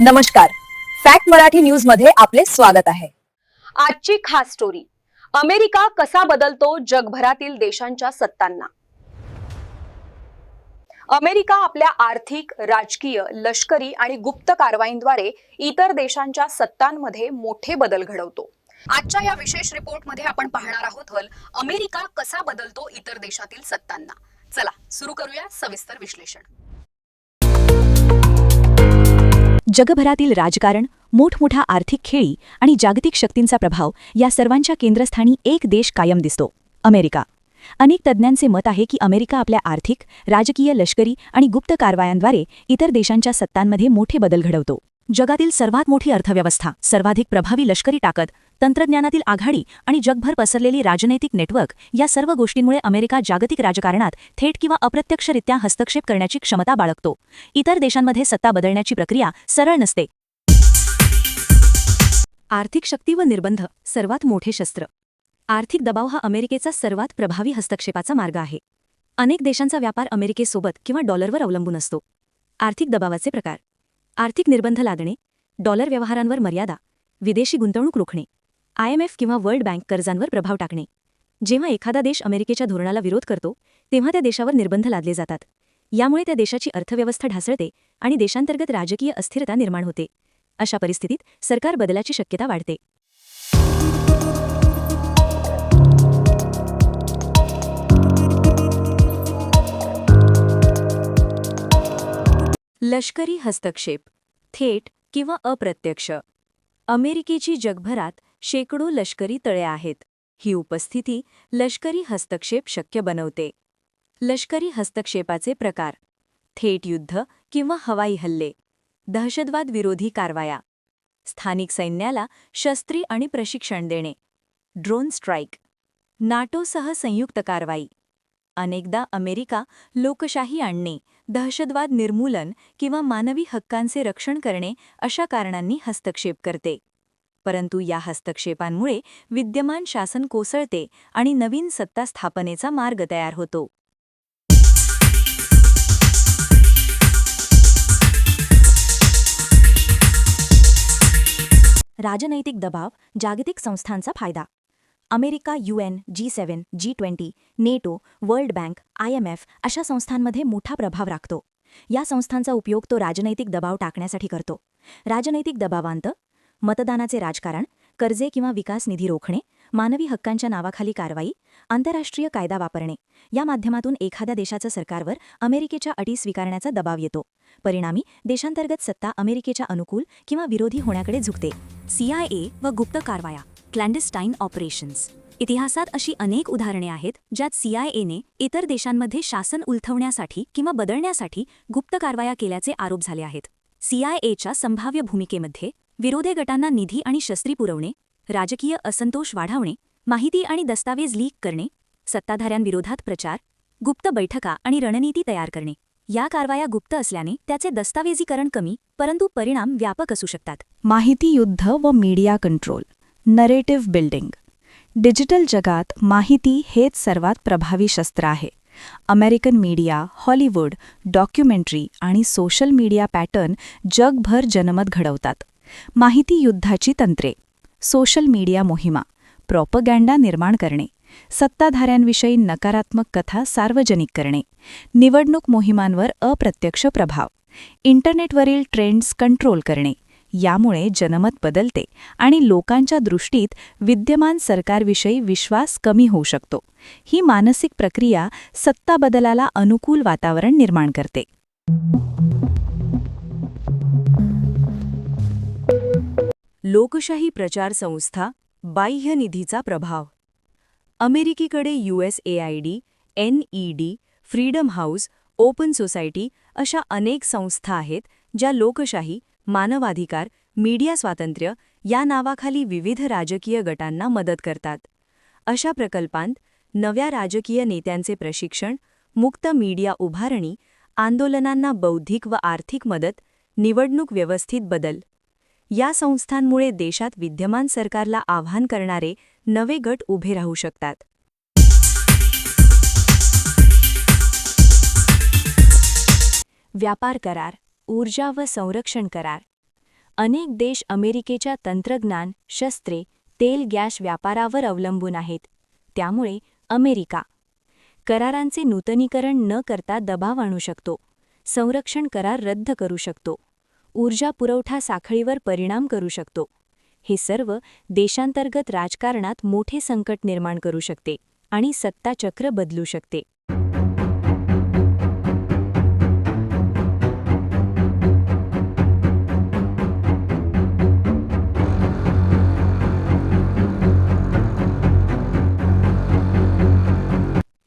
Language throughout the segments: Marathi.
नमस्कार. फॅक्ट मराठी न्यूजमध्ये आपले स्वागत आहे. आजची खास स्टोरी अमेरिका कसा बदलतो जगभरातील देशांच्या सत्तांना? अमेरिका आपल्या आर्थिक राजकीय लष्करी आणि गुप्त कारवाईद्वारे इतर देशांच्या सत्तांमध्ये मोठे बदल घडवतो. आजच्या या विशेष रिपोर्टमध्ये आपण पाहणार आहोत हल अमेरिका कसा बदलतो इतर देशातील सत्तांना? चला सुरू करूया सविस्तर विश्लेषण. जगभरातील राजकारण मोठमोठा आर्थिक खेळी आणि जागतिक शक्तींचा प्रभाव या सर्वांच्या केंद्रस्थानी एक देश कायम दिसतो अमेरिका. अनेक तज्ज्ञांचे मत आहे की अमेरिका आपल्या आर्थिक राजकीय लष्करी आणि गुप्त कारवायांद्वारे इतर देशांच्या सत्तांमध्ये मोठे बदल घडवतो. जगातील सर्वात मोठी अर्थव्यवस्था सर्वाधिक प्रभावी लष्करी ताकद तंत्रज्ञानातील आघाडी आणि जगभर पसरलेली राजनैतिक नेटवर्क या सर्व गोष्टींमुळे अमेरिका जागतिक राजकारणात थेट किंवा अप्रत्यक्षरित्या हस्तक्षेप करण्याची क्षमता बाळगतो. इतर देशांमध्ये सत्ता बदलण्याची प्रक्रिया सरळ नसते. आर्थिक शक्ती व निर्बंध सर्वात मोठे शस्त्र. आर्थिक दबाव हा अमेरिकेचा सर्वात प्रभावी हस्तक्षेपाचा मार्ग आहे. अनेक देशांचा व्यापार अमेरिकेसोबत किंवा डॉलरवर अवलंबून असतो. आर्थिक दबावाचे प्रकार. आर्थिक निर्बंध लादणे डॉलर व्यवहारांवर मर्यादा विदेशी गुंतवणूक रोखणे. आयएमएफ किंवा वर्ल्ड बँक कर्जांवर प्रभाव टाकणे. जेव्हा एखादा देश अमेरिकेच्या धोरणाला विरोध करतो तेव्हा त्या देशावर निर्बंध लादले जातात. यामुळे त्या देशाची अर्थव्यवस्था ढासळते आणि देशांतर्गत राजकीय अस्थिरता निर्माण होते. अशा परिस्थितीत सरकार बदलाची शक्यता वाढते. लष्करी हस्तक्षेप थेट किंवा अप्रत्यक्ष. अमेरिकेची जगभरात शेकडो लष्करी तळे आहेत. ही उपस्थिती लष्करी हस्तक्षेप शक्य बनवते. लष्करी हस्तक्षेपाचे प्रकार. थेट युद्ध किंवा हवाई हल्ले. दहशतवाद विरोधी कारवाया. स्थानिक सैन्याला शस्त्री आणि प्रशिक्षण देणे. Drone strike. नाटोसह संयुक्त कारवाई. अनेकदा अमेरिका लोकशाही आणणे दहशतवाद निर्मूलन किंवा मानवी हक्कांचे रक्षण करणे अशा कारणांनी हस्तक्षेप करते. परंतु या हस्तक्षेपांमुळे विद्यमान शासन कोसळते आणि नवीन सत्ता स्थापनेचा मार्ग तयार होतो. राजनैतिक दबाव जागतिक संस्थांचा फायदा. America UN G seven G twenty NATO world bank IMF अशा संस्थांमध्ये मोठा प्रभाव राखतो. या संस्थांचा उपयोग तो राजनैतिक दबाव टाकण्यासाठी करतो. राजनैतिक दबावांत मतदानाचे राजकारण कर्जे किंवा विकास निधी रोखणे मानवी हक्कांच्या नावाखाली कारवाई आंतरराष्ट्रीय कायदा वापरणे या माध्यमातून एखाद्या देशाच्या सरकारवर अमेरिकेच्या अटी स्वीकारण्याचा दबाव येतो. परिणामी देशांतर्गत सत्ता अमेरिकेच्या अनुकूल किंवा विरोधी होण्याकडे झुकते. सीआयए व गुप्त कारवाया क्लॅन्डिस्टाईन ऑपरेशन्स इतिहासात अशी अनेक उदाहरणे आहेत ज्यात सीआयएने इतर देशांमध्ये शासन उलथवण्यासाठी किंवा बदलण्यासाठी गुप्त कारवाया केल्याचे आरोप झाले आहेत. सीआयएच्या संभाव्य भूमिकेमध्ये विरोधी गटांना निधी आणि शस्त्री पुरवणे राजकीय असंतोष वाढवणे माहिती आणि दस्तावेज लीक करणे सत्ताधाऱ्यांविरोधात प्रचार गुप्त बैठका आणि रणनीती तयार करणे. या कारवाया गुप्त असल्याने त्याचे दस्तावेजीकरण कमी परंतु परिणाम व्यापक असू शकतात. माहिती युद्ध व media control narrative building. Digital जगात माहिती हेच सर्वात प्रभावी शस्त्र आहे. अमेरिकन मीडिया हॉलिवूड डॉक्युमेंटरी आणि सोशल मीडिया पॅटर्न जगभर जनमत घडवतात. माहिती युद्धाची तंत्रे सोशल मीडिया मोहिमा प्रॉपगँडा निर्माण करणे सत्ताधाऱ्यांविषयी नकारात्मक कथा सार्वजनिक करणे निवडणूक मोहिमांवर अप्रत्यक्ष प्रभाव इंटरनेटवरील ट्रेंड्स कंट्रोल करणे यामुळे जनमत बदलते आणि लोकांच्या दृष्टीत विद्यमान सरकारविषयी विश्वास कमी होऊ शकतो. ही मानसिक प्रक्रिया सत्ता बदलाला अनुकूल वातावरण निर्माण करते. लोकशाही प्रचार संस्था बाह्य निधीचा प्रभाव. अमेरिकेकडे USAID NED Freedom House Open Society अशा अनेक संस्था आहेत ज्या लोकशाही मानवाधिकार मीडिया स्वातंत्र्य या नावाखाली विविध राजकीय गटांना मदत करतात. अशा प्रकल्पांत नव्या राजकीय नेत्यांचे प्रशिक्षण मुक्त मीडिया उभारणी आंदोलनांना बौद्धिक व आर्थिक मदत निवडणूक व्यवस्थित बदल या संस्थांमुळे देशात विद्यमान सरकारला आव्हान करणारे नवे गट उभे राहू शकतात. व्यापार करार ऊर्जा व संरक्षण करार. अनेक देश अमेरिकेच्या तंत्रज्ञान शस्त्रे तेल गॅस व्यापारावर अवलंबून आहेत. त्यामुळे अमेरिका करारांचे नूतनीकरण न करता दबाव आणू शकतो. संरक्षण करार रद्द करू शकतो. ऊर्जा पुरवठा साखळीवर परिणाम करू शकतो. हे सर्व देशांतर्गत राजकारणात मोठे संकट निर्माण करू शकते आणि सत्ताचक्र बदलू शकते.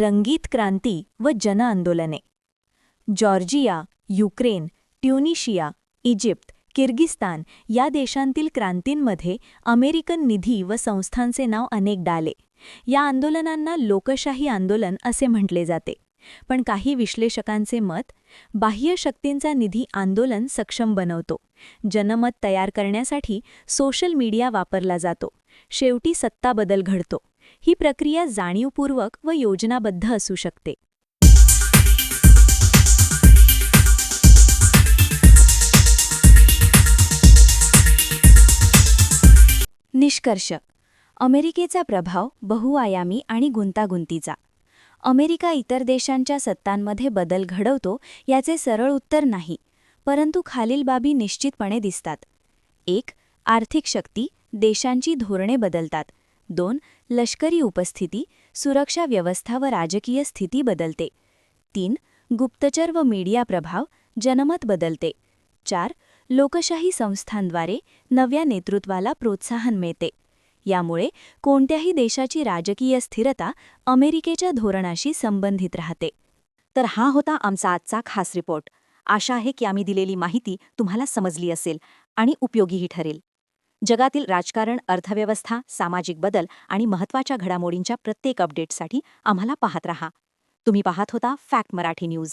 रंगीत क्रांती व जनआंदोलने. Georgia Ukraine Tunisia Egypt Kyrgyzstan या देशांतील क्रांतींमध्ये अमेरिकन निधी व संस्थांचे नाव अनेकदा आले या आंदोलनांना लोकशाही आंदोलन असे म्हटले जाते. पण काही विश्लेषकांचे मत बाह्य शक्तींचा निधी आंदोलन सक्षम बनवतो. जनमत तयार करण्यासाठी सोशल मीडिया वापरला जातो. शेवटी सत्ता बदल घडतो. ही प्रक्रिया जाणीवपूर्वक व योजनाबद्ध असू शकते. निष्कर्ष. अमेरिकेचा प्रभाव बहुआयामी आणि गुंतागुंतीचा. अमेरिका इतर देशांच्या सत्तांमध्ये बदल घडवतो याचे सरळ उत्तर नाही परंतु खालील बाबी निश्चितपणे दिसतात. एक आर्थिक शक्ती देशांची धोरणे बदलतात. दोन लष्करी उपस्थिती सुरक्षा व्यवस्था व राजकीय स्थिती बदलते. तीन गुप्तचर व मीडिया प्रभाव जनमत बदलते. चार लोकशाही संस्थांद्वारे नव्या नेतृत्वाला प्रोत्साहन मिळते. यामुळे कोणत्याही देशाची राजकीय स्थिरता अमेरिकेच्या धोरणाशी संबंधित राहते. तर हा होता आमचा आजचा खास रिपोर्ट. आशा आहे की आम्ही दिलेली माहिती तुम्हाला समजली असेल आणि उपयोगीही ठरेल. जगातील राजकारण अर्थव्यवस्था सामाजिक बदल आणि महत्त्वाच्या घडामोडींच्या प्रत्येक अपडेटसाठी आम्हाला पाहत रहा. तुम्ही पाहत होता फॅक्ट मराठी न्यूज.